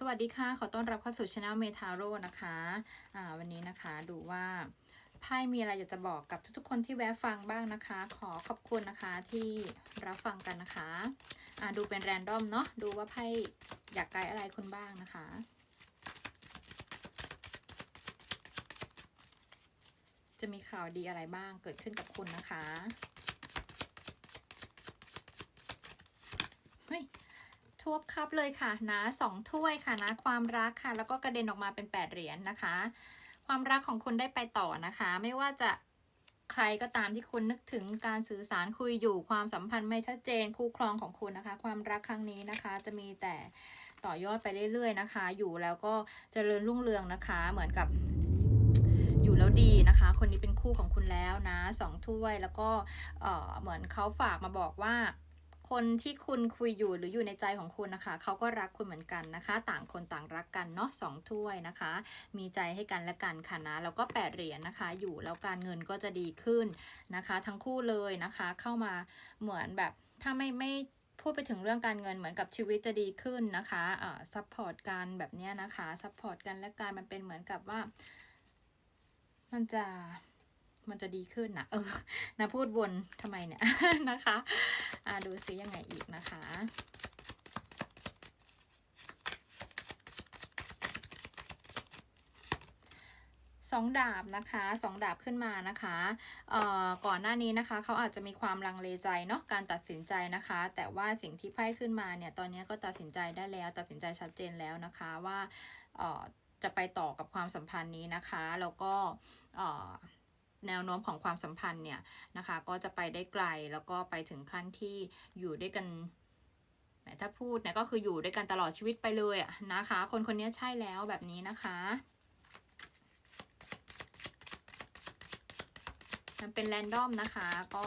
สวัสดีค่ะ ขอต้อนรับเข้าสู่ช anel เมทาโร่นะคะอ่าวันนี้นะคะดูว่าไพ่มีอะไรอยากจะบอกกับทุกๆคนที่แวะฟังบ้างนะคะ ขอขอบคุณนะคะที่รับฟังกันนะคะอ่าดูเป็นแรนดอมเนาะดูว่าไพ่อยากไกด์อะไรคุณบ้างนะคะจะมีข่าวดีอะไรบ้างเกิดขึ้นกับคุณนะคะ เฮ้ย วบครับเลยค่ะนะสองถ้วยค่ะนะความรักค่ะ แล้วก็กระเด็นออกมาเป็นแปดเหรียญนะคะ ความรักของคุณได้ไปต่อนะคะ ไม่ว่าจะใครก็ตามที่คุณนึกถึงการสื่อสารคุยอยู่ความสัมพันธ์ไม่ชัดเจนคู่ครองของคุณนะคะ ความรักครั้งนี้นะคะ จะมีแต่ต่อยอดไปเรื่อยๆนะคะ อยู่แล้วก็จเจริญรุ่งเรืองนะคะ เหมือนกับอยู่แล้วดีนะคะ คนนี้เป็นคู่ของคุณแล้วนะสองถ้วยแล้วก็เออเหมือนเขาฝากมาบอกว่า คนที่คุณคุยอยู่หรืออยู่ในใจของคุณนะคะ เขาก็รักคุณเหมือนกันนะคะ ต่างคนต่างรักกันเนาะสองถ้วยนะคะ มีใจให้กันและกันค่ะนะ แล้วก็แปดเหรียญนะคะ อยู่แล้วการเงินก็จะดีขึ้นนะคะ ทั้งคู่เลยนะคะ เข้ามาเหมือนแบบถ้าไม่ไม่พูดไปถึงเรื่องการเงินเหมือนกับชีวิตจะดีขึ้นนะคะเอ่อซัพพอร์ตกันแบบนี้นะคะ ซัพพอร์ตกันและกันมันเป็นเหมือนกับว่า มันจะ มันจะดีขึ้นนะเออนะพูดวนทำไมเนี่ยนะคะอ่าดูซิยังไงอีกนะคะสองดาบนะคะสองดาบขึ้นมานะคะเอ่อก่อนหน้านี้นะคะเขาอาจจะมีความลังเลใจเนาะการตัดสินใจนะคะ แต่ว่าสิ่งที่ไพ่ขึ้นมาเนี่ยตอนนี้ก็ตัดสินใจได้แล้ว ตัดสินใจชัดเจนแล้วนะคะว่าเอ่อจะไปต่อกับความสัมพันธ์นี้นะคะ แล้วก็เอ่อ แนวโน้มของความสัมพันธ์เนี่ยนะคะ ก็จะไปได้ไกลแล้วก็ไปถึงขั้นที่อยู่ด้วยกันถ้าพูดเนี่ยก็คืออยู่ด้วยกันตลอดชีวิตไปเลยอะนะคะ คนคนนี้ใช่แล้วแบบนี้นะคะมันเป็นแรนดอมนะคะก็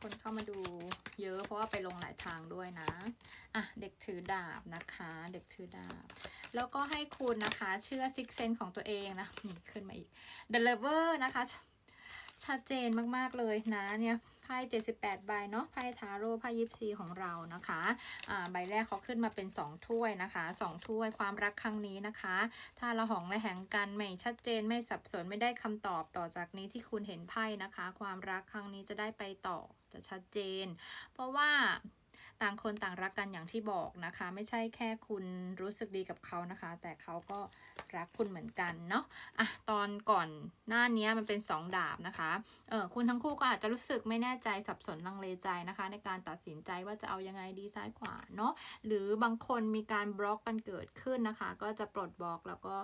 คนเข้ามาดูเยอะเพราะว่าไปลงหลายทางด้วยนะ อะ เด็กถือดาบนะคะ เด็กถือดาบ แล้วก็ให้คุณนะคะ เชื่อซิกเซนของตัวเองนะขึ้นมาอีก The Lover นะคะ ชัดเจนมากๆเลยนะเนี่ยไพ่78 ใบเนาะไพ่ทาโร่ไพ่ยิปซีของเรานะคะอ่าใบแรกเขาขึ้นมาเป็น 2 ถ้วยนะคะ 2 ถ้วยความรักครั้งนี้นะคะ ถ้าละหองละแหงกันไม่ชัดเจนไม่สับสนไม่ได้คำตอบต่อจากนี้ที่คุณเห็นไพ่นะคะ ความรักครั้งนี้จะได้ไปต่อจะชัดเจน เพราะว่า ต่างคนต่างรักกันอย่างที่บอกนะคะ ไม่ใช่แค่คุณรู้สึกดีกับเขานะคะ แต่เขาก็รักคุณเหมือนกันเนาะอะตอนก่อนหน้านี้มันเป็นสองดาบนะคะเออคุณทั้งคู่ก็อาจจะรู้สึกไม่แน่ใจสับสนลังเลใจนะคะ ในการตัดสินใจว่าจะเอายังไงดีซ้ายขวาเนาะหรือบางคนมีการบล็อกกันเกิดขึ้นนะคะ ก็จะปลดบล็อกแล้วก็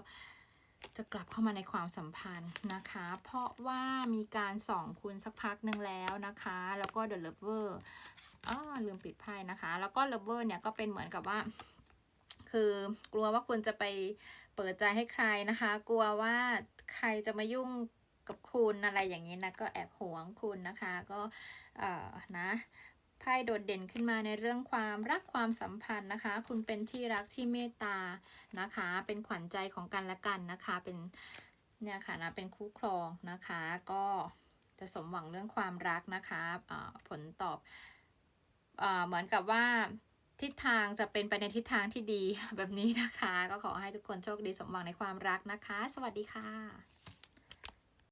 จะกลับเข้ามาในความสัมพันธ์นะคะ เพราะว่ามีการส่องคุณสักพักหนึ่งแล้วนะคะ แล้วก็ The Lover อ้อลืมปิดไพ่นะคะ แล้วก็ Lover เนี่ยก็เป็นเหมือนกับว่า คือกลัวว่าคุณจะไปเปิดใจให้ใครนะคะ กลัวว่าใครจะมายุ่งกับคุณอะไรอย่างนี้นะก็แอบหวงคุณนะคะ ก็เอ่อนะ ไพ่โดดเด่นขึ้นมาในเรื่องความรักความสัมพันธ์นะคะ คุณเป็นที่รักที่เมตตานะคะ เป็นขวัญใจของกันและกันนะคะ เป็นเนี่ยค่ะนะเป็นคู่ครองนะคะ ก็จะสมหวังเรื่องความรักนะคะผลตอบอเหมือนกับว่าทิศทางจะเป็นไปในทิศทางที่ดีแบบนี้นะคะ ก็ขอให้ทุกคนโชคดีสมหวังในความรักนะคะ สวัสดีค่ะ